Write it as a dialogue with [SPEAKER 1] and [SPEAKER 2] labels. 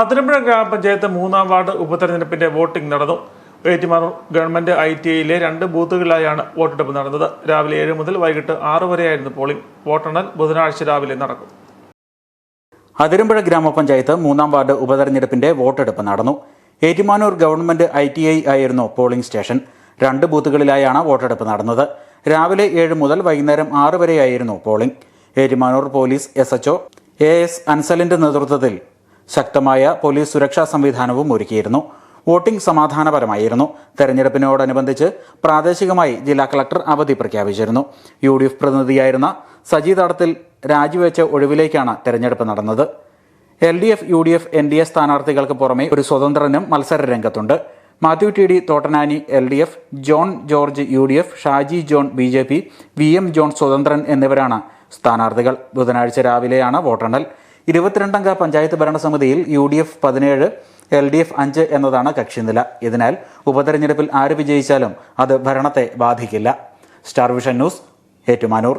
[SPEAKER 1] അതിരമ്പുഴ ഗ്രാമപഞ്ചായത്ത് മൂന്നാം വാർഡ് ഉപതെരഞ്ഞെടുപ്പിന്റെ വോട്ടിംഗ് നടന്നു. ഏറ്റുമാനൂർ ഗവൺമെന്റ് ഐ ടി ഐയിലെ രണ്ട് ബൂത്തുകളിലായാണ് വോട്ടെടുപ്പ് നടന്നത്. രാവിലെ ഏഴ് മുതൽ വൈകിട്ട് ആറ് വരെയായിരുന്നു പോളിംഗ്. വോട്ടെണ്ണൽ ബുധനാഴ്ച രാവിലെ നടക്കും.
[SPEAKER 2] അതിരമ്പുഴ ഗ്രാമപഞ്ചായത്ത് മൂന്നാം വാർഡ് ഉപതെരഞ്ഞെടുപ്പിന്റെ വോട്ടെടുപ്പ് നടന്നു. Ettumanoor government I T I ആയിരുന്നു പോളിംഗ് സ്റ്റേഷൻ. രണ്ട് ബൂത്തുകളിലായാണ് വോട്ടെടുപ്പ് നടന്നത്. രാവിലെ ഏഴ് മുതൽ വൈകുന്നേരം ആറ് വരെയായിരുന്നു polling. Ettumanoor police S H O A S അൻസലിന്റെ നേതൃത്വത്തിൽ ശക്തമായ പോലീസ് സുരക്ഷാ സംവിധാനവും ഒരുക്കിയിരുന്നു. വോട്ടിംഗ് സമാധാനപരമായിരുന്നു. തെരഞ്ഞെടുപ്പിനോടനുബന്ധിച്ച് പ്രാദേശികമായി ജില്ലാ കളക്ടർ അവധി പ്രഖ്യാപിച്ചിരുന്നു. യു ഡി എഫ് പ്രതിനിധിയായിരുന്ന സജി തടത്തിൽ രാജിവെച്ച ഒഴിവിലേക്കാണ് തെരഞ്ഞെടുപ്പ് നടന്നത്. L D F U D F N D A സ്ഥാനാർത്ഥികൾക്ക് പുറമെ ഒരു സ്വതന്ത്രനും മത്സര രംഗത്തുണ്ട്. Mathew T D Thottanani L D F John George U D F Shaji John B J P V M John സ്വതന്ത്രൻ എന്നിവരാണ് സ്ഥാനാർത്ഥികൾ. ബുധനാഴ്ച രാവിലെയാണ് വോട്ടെണ്ണൽ. ഇരുപത്തിരണ്ടംഗ പഞ്ചായത്ത് ഭരണസമിതിയിൽ യു ഡി എഫ് പതിനേഴ് എൽ ഡി എഫ് അഞ്ച് എന്നതാണ് കക്ഷിനില. ഇതിനാൽ ഉപതെരഞ്ഞെടുപ്പിൽ ആര് വിജയിച്ചാലും അത് ഭരണത്തെ ബാധിക്കില്ല. Star vision news Ettumanoor.